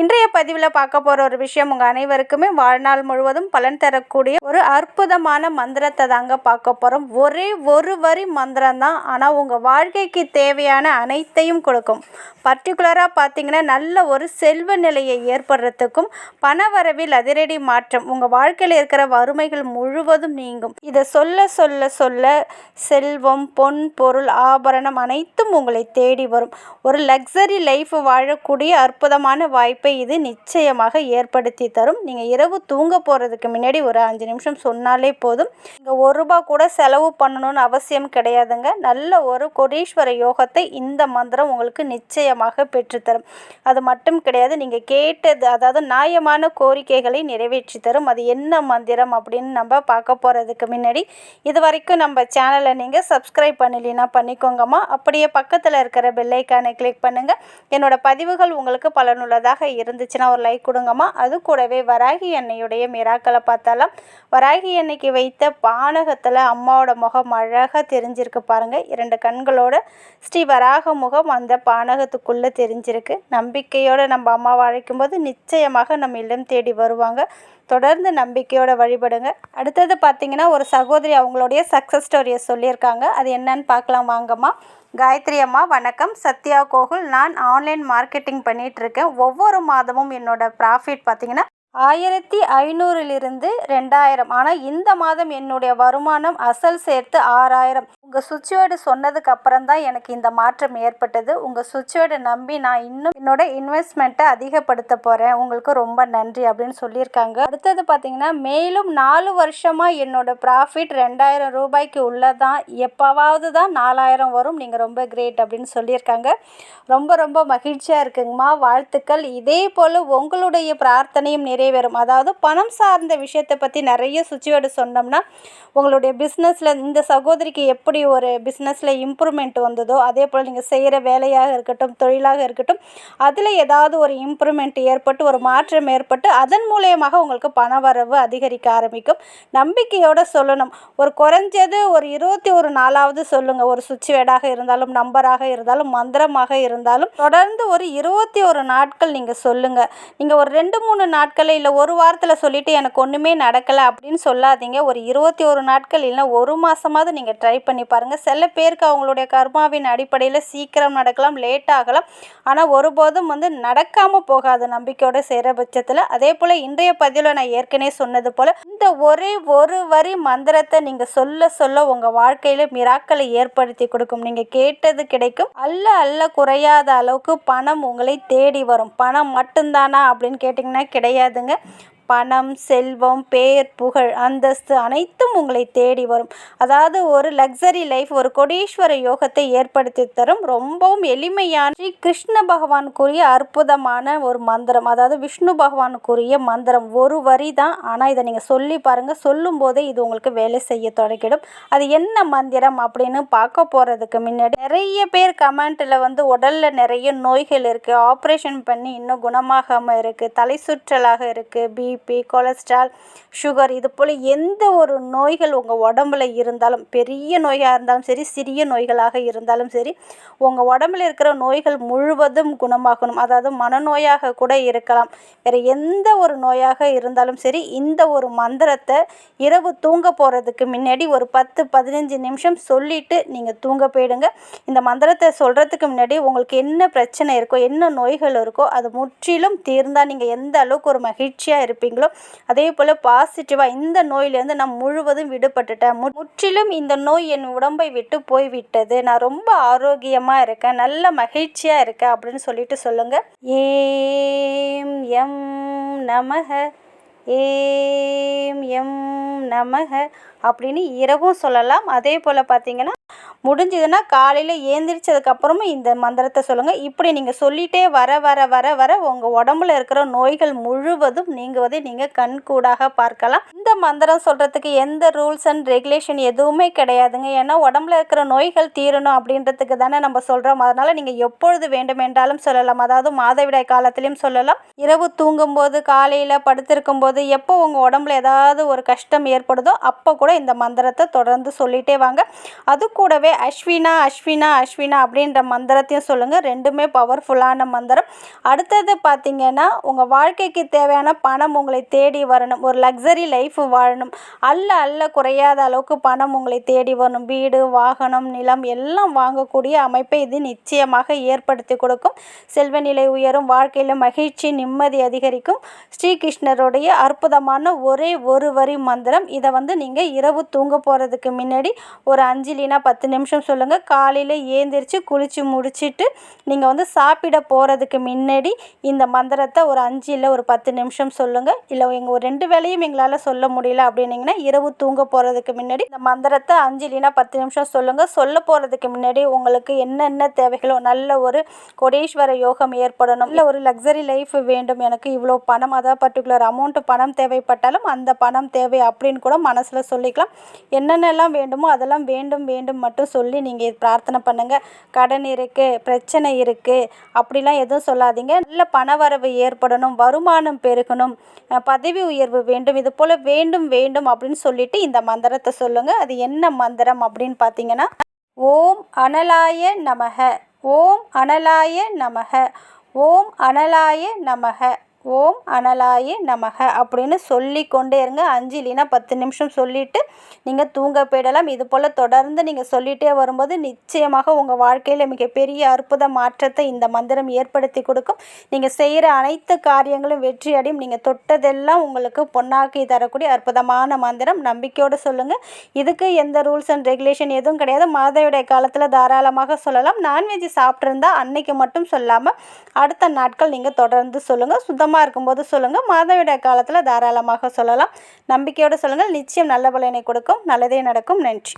இன்றைய பதிவில் பார்க்க போகிற ஒரு விஷயம் உங்கள் அனைவருக்குமே வாழ்நாள் முழுவதும் பலன் தரக்கூடிய ஒரு அற்புதமான மந்திரத்தை தாங்க பார்க்க போகிறோம் ஒரே ஒரு வரி மந்திரம் தான். ஆனால் உங்கள் வாழ்க்கைக்கு தேவையான அனைத்தையும் கொடுக்கும். பர்டிகுலராக பார்த்தீங்கன்னா நல்ல ஒரு செல்வ நிலையை ஏற்படுறதுக்கும் பணவரவில் அதிரடி மாற்றம் உங்கள் வாழ்க்கையில் இருக்கிற வறுமைகள் முழுவதும் நீங்கும். இதை சொல்ல சொல்ல சொல்ல செல்வம் பொன் பொருள் ஆபரணம் அனைத்தும் உங்களை தேடி வரும். ஒரு லக்ஸரி லைஃப் வாழக்கூடிய அற்புதமான வாய்ப்பு இது நிச்சயமாக ஏற்படுத்தி தரும். நீங்கள் இரவு தூங்க போகிறதுக்கு முன்னாடி ஒரு அஞ்சு நிமிஷம் சொன்னாலே போதும். நீங்கள் ஒரு ரூபா கூட செலவு பண்ணணும்னு அவசியம் கிடையாதுங்க. நல்ல ஒரு கோடீஸ்வர யோகத்தை இந்த மந்திரம் உங்களுக்கு நிச்சயமாக பெற்றுத்தரும் அது மட்டும் கிடையாது நீங்கள் கேட்டது அதாவது நியாயமான கோரிக்கைகளை நிறைவேற்றி தரும். அது என்ன மந்திரம் அப்படின்னு நம்ம பார்க்க போகிறதுக்கு முன்னாடி இது வரைக்கும் நம்ம சேனலை நீங்கள் சப்ஸ்கிரைப் பண்ணலைன்னா பண்ணிக்கோங்கம்மா. அப்படியே பக்கத்தில் இருக்கிற பெல்லைக்கானை கிளிக் பண்ணுங்கள் என்னோட பதிவுகள் உங்களுக்கு பலனுள்ளதாக இருந்துச்சுன்னா ஒரு லைக் கொடுங்கம்மா. அது கூடவே வராகி எண்ணெயுடைய மிராக்களை பார்த்தாலும். வராகி எண்ணெய்க்கு வைத்த பானகத்தில் அம்மாவோட முகம் அழகாக தெரிஞ்சிருக்கு பாருங்கள் இரண்டு கண்களோட ஸ்ரீ வராக முகம் அந்த பானகத்துக்குள்ளே தெரிஞ்சிருக்கு. நம்பிக்கையோடு நம்ம அம்மாவை அழைக்கும்போது நிச்சயமாக நம்ம இல்லம் தேடி வருவாங்க. தொடர்ந்து நம்பிக்கையோட வழிபடுங்க. அடுத்தது பார்த்தீங்கன்னா ஒரு சகோதரி அவங்களுடைய சக்ஸஸ் ஸ்டோரியை சொல்லியிருக்காங்க. அது என்னன்னு பார்க்கலாம் வாங்கம்மா. காயத்ரி அம்மா வணக்கம். சத்யா கோகுல் நான் ஆன்லைன் மார்க்கெட்டிங் பண்ணிகிட்ருக்கேன் ஒவ்வொரு மாதமும் என்னோடய ப்ராஃபிட் பார்த்தீங்கன்னா ஆயிரத்தி ஐநூறிலிருந்து ரெண்டாயிரம். ஆனால் இந்த மாதம் என்னுடைய வருமானம் அசல் சேர்த்து ஆறாயிரம். உங்கள் சுவிட்சுவேர்டு சொன்னதுக்கு அப்புறம் தான் எனக்கு இந்த மாற்றம் ஏற்பட்டது. உங்கள் சுவிட்ச்வேர்டை நம்பி நான் இன்னும் என்னோட இன்வெஸ்ட்மெண்ட்டை அதிகப்படுத்த போகிறேன் உங்களுக்கு ரொம்ப நன்றி அப்படின்னு சொல்லியிருக்காங்க. அடுத்தது பார்த்தீங்கன்னா மேலும் நாலு வருஷமாக என்னோட ப்ராஃபிட் ரெண்டாயிரம் ரூபாய்க்கு உள்ளதான். எப்போவாவது தான் நாலாயிரம் வரும். நீங்கள் ரொம்ப கிரேட் அப்படின்னு சொல்லியிருக்காங்க. ரொம்ப ரொம்ப மகிழ்ச்சியாக இருக்குங்கம்மா. வாழ்த்துக்கள். இதே போல் உங்களுடைய பிரார்த்தனையும் நிறைவேறும். அதாவது பணம் சார்ந்த விஷயத்தை பற்றி நிறைய சுச்சுவேடு சொன்னோம்னா உங்களுடைய பிஸ்னஸில் இந்த சகோதரிக்கு எப்படி ஒரு பிஸ்னஸில் இம்ப்ரூவ்மெண்ட் வந்ததோ அதே போல் நீங்கள் செய்கிற வேலையாக இருக்கட்டும் தொழிலாக இருக்கட்டும் அதில் ஏதாவது ஒரு இம்ப்ரூவ்மெண்ட் ஏற்பட்டு ஒரு மாற்றம் ஏற்பட்டு அதன் மூலயமாக உங்களுக்கு பண வரவு அதிகரிக்க ஆரம்பிக்கும். நம்பிக்கையோடு சொல்லணும். ஒரு குறைஞ்சது ஒரு இருபத்தி ஒரு நாளாவது சொல்லுங்கள் ஒரு சுச்சுவேடாக இருந்தாலும் நம்பராக இருந்தாலும் மந்திரமாக இருந்தாலும் தொடர்ந்து ஒரு இருபத்தி ஒரு நாட்கள் நீங்கள் சொல்லுங்கள் நீங்கள் ஒரு ரெண்டு மூணு நாட்களில் இல்லை ஒரு வாரத்தில் சொல்லிவிட்டு எனக்கு ஒன்றுமே நடக்கலை அப்படின்னு சொல்லாதீங்க. ஒரு இருபத்தி ஒரு நாட்கள் இல்லைன்னா ஒரு மாதமாவது நீங்கள் ட்ரை பண்ணி பாருங்கள் சில பேருக்கு அவங்களுடைய கர்மாவின் அடிப்படையில் சீக்கிரம் நடக்கலாம் லேட் ஆகலாம். ஆனால் ஒருபோதும் வந்து நடக்காமல் போகாது நம்பிக்கையோடு செய்கிற பட்சத்தில். அதே போல் இன்றைய பதிவில் நான் ஏற்கனவே சொன்னது போல் இந்த ஒரே ஒரு வரி மந்திரத்தை நீங்கள் சொல்ல சொல்ல உங்கள் வாழ்க்கையில் மிராக்களை ஏற்படுத்தி கொடுக்கும். நீங்கள் கேட்டது கிடைக்கும். அல்ல அல்ல குறையாத அளவுக்கு பணம் உங்களை தேடி வரும். பணம் மட்டும்தானா அப்படின்னு கேட்டிங்கன்னா கிடையாதுங்க. பணம் செல்வம் பேர் புகழ் அந்தஸ்து அனைத்தும் உங்களை தேடி வரும். அதாவது ஒரு லக்ஸரி லைஃப் ஒரு கொடீஸ்வர யோகத்தை ஏற்படுத்தி தரும் ரொம்பவும் எளிமையான ஸ்ரீ கிருஷ்ண பகவானுக்குரிய அற்புதமான ஒரு மந்திரம். அதாவது விஷ்ணு பகவானுக்குரிய மந்திரம். ஒரு வரி தான். ஆனால் இதை நீங்கள் சொல்லி பாருங்கள் சொல்லும் போதே இது உங்களுக்கு வேலை செய்ய தொடங்கிடும். அது என்ன மந்திரம் அப்படின்னு பார்க்க போகிறதுக்கு முன்னாடி நிறைய பேர் கமெண்ட்டில் வந்து உடலில் நிறைய நோய்கள் இருக்குது ஆப்ரேஷன் பண்ணி இன்னும் குணமாகாமல் இருக்குது தலை சுற்றலாக இருக்குது பி பிபி கொலஸ்ட்ரால் சுகர் இது போல் எந்த ஒரு நோய்கள் உங்கள் உடம்புல இருந்தாலும் பெரிய நோயாக இருந்தாலும் சரி சிறிய நோய்களாக இருந்தாலும் சரி உங்கள் உடம்புல இருக்கிற நோய்கள் முழுவதும் குணமாகணும். அதாவது மனநோயாக கூட இருக்கலாம். வேறு எந்த ஒரு நோயாக இருந்தாலும் சரி இந்த ஒரு மந்திரத்தை இரவு தூங்க போகிறதுக்கு முன்னாடி ஒரு பத்து பதினஞ்சு நிமிஷம் சொல்லிவிட்டு நீங்கள் தூங்க போயிடுங்க. இந்த மந்திரத்தை சொல்கிறதுக்கு முன்னாடி உங்களுக்கு என்ன பிரச்சனை இருக்கோ என்ன நோய்கள் இருக்கோ அது முற்றிலும் தீர்ந்தால் நீங்கள் எந்த அளவுக்கு ஒரு மகிழ்ச்சியாக இருப்பீங்க இருப்பீங்களோ அதே போல் பாசிட்டிவாக இந்த நோயிலேருந்து நான் முழுவதும் விடுபட்டுட்டேன். முற்றிலும் இந்த நோய் என் உடம்பை விட்டு போய்விட்டது. நான் ரொம்ப ஆரோக்கியமாக இருக்கேன். நல்ல மகிழ்ச்சியாக இருக்கேன் அப்படின்னு சொல்லிட்டு சொல்லுங்கள் ஏம் எம் நமக. ஏம் எம் நமக அப்படின்னு இரவும் சொல்லலாம். அதே போல் பார்த்தீங்கன்னா முடிஞ்சதுன்னா காலையில் ஏந்திரிச்சதுக்கப்புறமும் இந்த மந்திரத்தை சொல்லுங்கள் இப்படி நீங்கள் சொல்லிகிட்டே வர வர வர வர உங்கள் உடம்புல இருக்கிற நோய்கள் முழுவதும் நீங்குவதை நீங்கள் கண்கூடாக பார்க்கலாம். இந்த மந்திரம் சொல்கிறதுக்கு எந்த ரூல்ஸ் அண்ட் ரெகுலேஷன் எதுவுமே கிடையாதுங்க. ஏன்னா உடம்புல இருக்கிற நோய்கள் தீரணும் அப்படின்றதுக்கு தானே நம்ம சொல்கிறோம் அதனால் நீங்கள் எப்பொழுது வேண்டுமென்றாலும் சொல்லலாம். அதாவது மாதவிடாய் காலத்திலையும் சொல்லலாம். இரவு தூங்கும்போது காலையில் படுத்திருக்கும் போது எப்போ உங்கள் உடம்புல ஏதாவது ஒரு கஷ்டம் ஏற்படுதோ அப்போ கூட இந்த மந்திரத்தை தொடர்ந்து சொல்லிகிட்டே வாங்க. அது கூடவே அஸ்வினா அஸ்வினா அஸ்வினா அப்படின்ற மந்திரத்தையும் சொல்லுங்கள் ரெண்டுமே பவர்ஃபுல்லான மந்திரம். அடுத்தது பார்த்திங்கன்னா உங்கள் வாழ்க்கைக்கு தேவையான பணம் உங்களை தேடி வரணும். ஒரு லக்ஸரி லைஃப் வாழணும். அல்ல அல்ல குறையாத அளவுக்கு பணம் உங்களை தேடி வரணும். வீடு வாகனம் நிலம் எல்லாம் வாங்கக்கூடிய அமைப்பை இது நிச்சயமாக ஏற்படுத்தி கொடுக்கும். செல்வ நிலை உயரும். வாழ்க்கையில் மகிழ்ச்சி நிம்மதி அதிகரிக்கும். ஸ்ரீகிருஷ்ணருடைய அற்புதமான ஒரே ஒரு வரி மந்திரம். இதை வந்து நீங்கள் இரவு தூங்க போகிறதுக்கு முன்னாடி ஒரு அஞ்சலினா பத்து நிமிஷம் சொல்லுங்கள் காலையில் ஏந்திரிச்சு குளித்து முடிச்சுட்டு நீங்கள் வந்து சாப்பிட போகிறதுக்கு முன்னாடி இந்த மந்திரத்தை ஒரு அஞ்சு இல்லை ஒரு பத்து நிமிஷம் சொல்லுங்கள் இல்லை எங்கள் ஒரு ரெண்டு வேலையும் எங்களால் சொல்ல முடியல அப்படின்னீங்கன்னா இரவு தூங்க போகிறதுக்கு முன்னாடி இந்த மந்திரத்தை அஞ்சு இல்லைன்னா பத்து நிமிஷம் சொல்லுங்கள் சொல்ல போகிறதுக்கு முன்னாடி உங்களுக்கு என்னென்ன தேவைகளோ நல்ல ஒரு கொடீஸ்வர யோகம் ஏற்படணும். இல்லை ஒரு லக்ஸரி லைஃப் வேண்டும். எனக்கு இவ்வளோ பணம் அதாவது பர்டிகுலர் அமௌண்ட்டு பணம் தேவைப்பட்டாலும் அந்த பணம் தேவை அப்படின்னு கூட மனசில் சொல்லிக்கலாம். என்னென்னலாம் வேண்டுமோ அதெல்லாம் வேண்டும் வேண்டும் மட்டும் சொல்லி நீங்கள் பிரார்த்தனை பண்ணுங்கள் கடன் இருக்குது பிரச்சனை இருக்குது அப்படிலாம் எதுவும் சொல்லாதீங்க. நல்ல பணவரவு ஏற்படணும் வருமானம் பெருகணும் பதவி உயர்வு வேண்டும் இது போல் வேண்டும் வேண்டும் அப்படின்னு சொல்லிட்டு இந்த மந்திரத்தை சொல்லுங்கள் அது என்ன மந்திரம் அப்படின்னு பார்த்தீங்கன்னா ஓம் அனலாய நமக ஓம் அனலாய நமக ஓம் அனலாய நமக ஓம் அனலாயி நமக அப்படின்னு சொல்லி கொண்டே இருங்க. அஞ்சு இல்லைன்னா பத்து நிமிஷம் சொல்லிவிட்டு நீங்கள் தூங்க போயிடலாம். இது போல் தொடர்ந்து நீங்கள் சொல்லிகிட்டே வரும்போது நிச்சயமாக உங்கள் வாழ்க்கையில் மிகப்பெரிய அற்புத மாற்றத்தை இந்த மந்திரம் ஏற்படுத்தி கொடுக்கும். நீங்கள் செய்கிற அனைத்து காரியங்களும் வெற்றி அடையும். நீங்கள் தொட்டதெல்லாம் உங்களுக்கு பொன்னாக்கி தரக்கூடிய அற்புதமான மந்திரம். நம்பிக்கையோடு சொல்லுங்கள் இதுக்கு எந்த ரூல்ஸ் அண்ட் ரெகுலேஷன் எதுவும் கிடையாது. மாதவிடைய காலத்தில் தாராளமாக சொல்லலாம். நான்வெஜ் சாப்பிட்ருந்தா அன்னைக்கு மட்டும் சொல்லாமல் அடுத்த நாட்கள் நீங்கள் தொடர்ந்து சொல்லுங்கள் சுத்தமாக சுகமாக இருக்கும்போது சொல்லுங்கள் மாதவிடாய் காலத்தில் தாராளமாக சொல்லலாம். நம்பிக்கையோடு சொல்லுங்கள். நிச்சயம் நல்ல பலனை கொடுக்கும். நல்லதே நடக்கும். நன்றி.